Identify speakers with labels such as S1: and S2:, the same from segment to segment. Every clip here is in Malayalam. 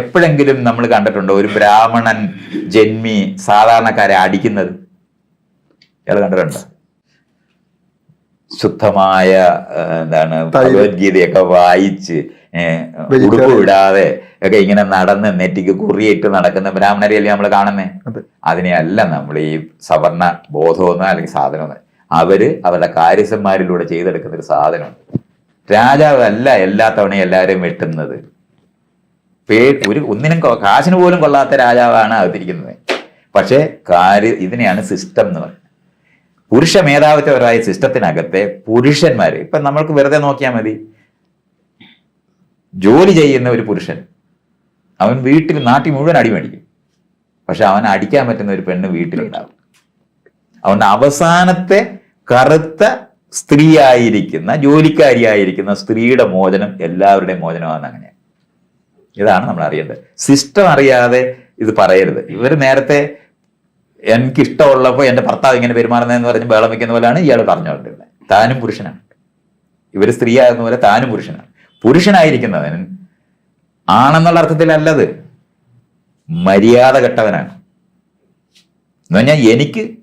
S1: എപ്പോഴെങ്കിലും നമ്മൾ കണ്ടിട്ടുണ്ടോ? ഒരു ബ്രാഹ്മണൻ ജന്മി സാധാരണക്കാരെ അടിക്കുന്നത്. ഇയാൾ കണ്ടിട്ടുണ്ടോ? ശുദ്ധമായ എന്താണ് ഭഗവത്ഗീതയൊക്കെ വായിച്ച് ഉടുപ്പ് വിടാതെ ഒക്കെ ഇങ്ങനെ നടന്ന് നെറ്റിക്ക് കുറിയിട്ട് നടക്കുന്ന ബ്രാഹ്മണരെയല്ലേ നമ്മൾ കാണുന്നേ?
S2: അതെ.
S1: അതിനെയല്ല നമ്മൾ ഈ സവർണ ബോധമെന്നോ അല്ലെങ്കിൽ സാധനമെന്നോ. അവർ അവരുടെ കാര്യസ്ഥന്മാരിലൂടെ ചെയ്തെടുക്കുന്ന ഒരു സാധനം രാജാവല്ല എല്ലാ തവണയും എല്ലാവരെയും വെട്ടുന്നത്. പേ ഒരു ഒന്നിനും കാശിന് പോലും കൊള്ളാത്ത രാജാവാണ് അവതരിക്കുന്നത് പക്ഷേ കാര്യ ഇതിനെയാണ് സിസ്റ്റം എന്ന് പറയുന്നത്. പുരുഷ മേധാവിത്വപരമായ സിസ്റ്റത്തിനകത്തെ പുരുഷന്മാർ ഇപ്പൊ നമ്മൾക്ക് വെറുതെ നോക്കിയാൽ മതി. ജോലി ചെയ്യുന്ന ഒരു പുരുഷൻ അവൻ വീട്ടിൽ നാട്ടിൽ മുഴുവൻ അടിമേടിക്കും പക്ഷെ അവൻ അടിക്കാൻ പറ്റുന്ന ഒരു പെണ്ണ് വീട്ടിലുണ്ടാവും. അതുകൊണ്ട് അവസാനത്തെ കറുത്ത സ്ത്രീയായിരിക്കുന്ന ജോലിക്കാരിയായിരിക്കുന്ന സ്ത്രീയുടെ മോചനം എല്ലാവരുടെയും മോചനമാണ് അങ്ങനെ ഇതാണ് നമ്മൾ അറിയേണ്ടത്. സിസ്റ്റം അറിയാതെ ഇത് പറയരുത്. ഇവർ നേരത്തെ എനിക്ക് ഇഷ്ടമുള്ളപ്പോൾ എന്റെ ഭർത്താവ് ഇങ്ങനെ പെരുമാറുന്നതെന്ന് പറഞ്ഞ് ബഹളം വയ്ക്കുന്ന പോലെയാണ് ഇയാൾ പറഞ്ഞുകൊണ്ടിരുന്നത്. താനും പുരുഷനാണ്. ഇവർ സ്ത്രീയാകുന്ന പോലെ താനും പുരുഷനാണ്. പുരുഷനായിരിക്കുന്നവൻ ആണെന്നുള്ള അർത്ഥത്തിലല്ലത്. മര്യാദ കെട്ടവനാണ്. എന്ന് പറഞ്ഞാൽ എനിക്ക്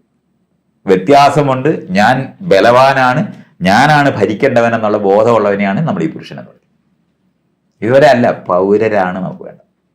S1: വ്യത്യാസമുണ്ട്. ഞാൻ ബലവാനാണ്. ഞാനാണ് ഭരിക്കേണ്ടവൻ എന്നുള്ള ബോധമുള്ളവനെയാണ് നമ്മൾ ഈ പുരുഷൻ പറയുന്നത്. ഇതുവരെ അല്ല പൗരരാണ്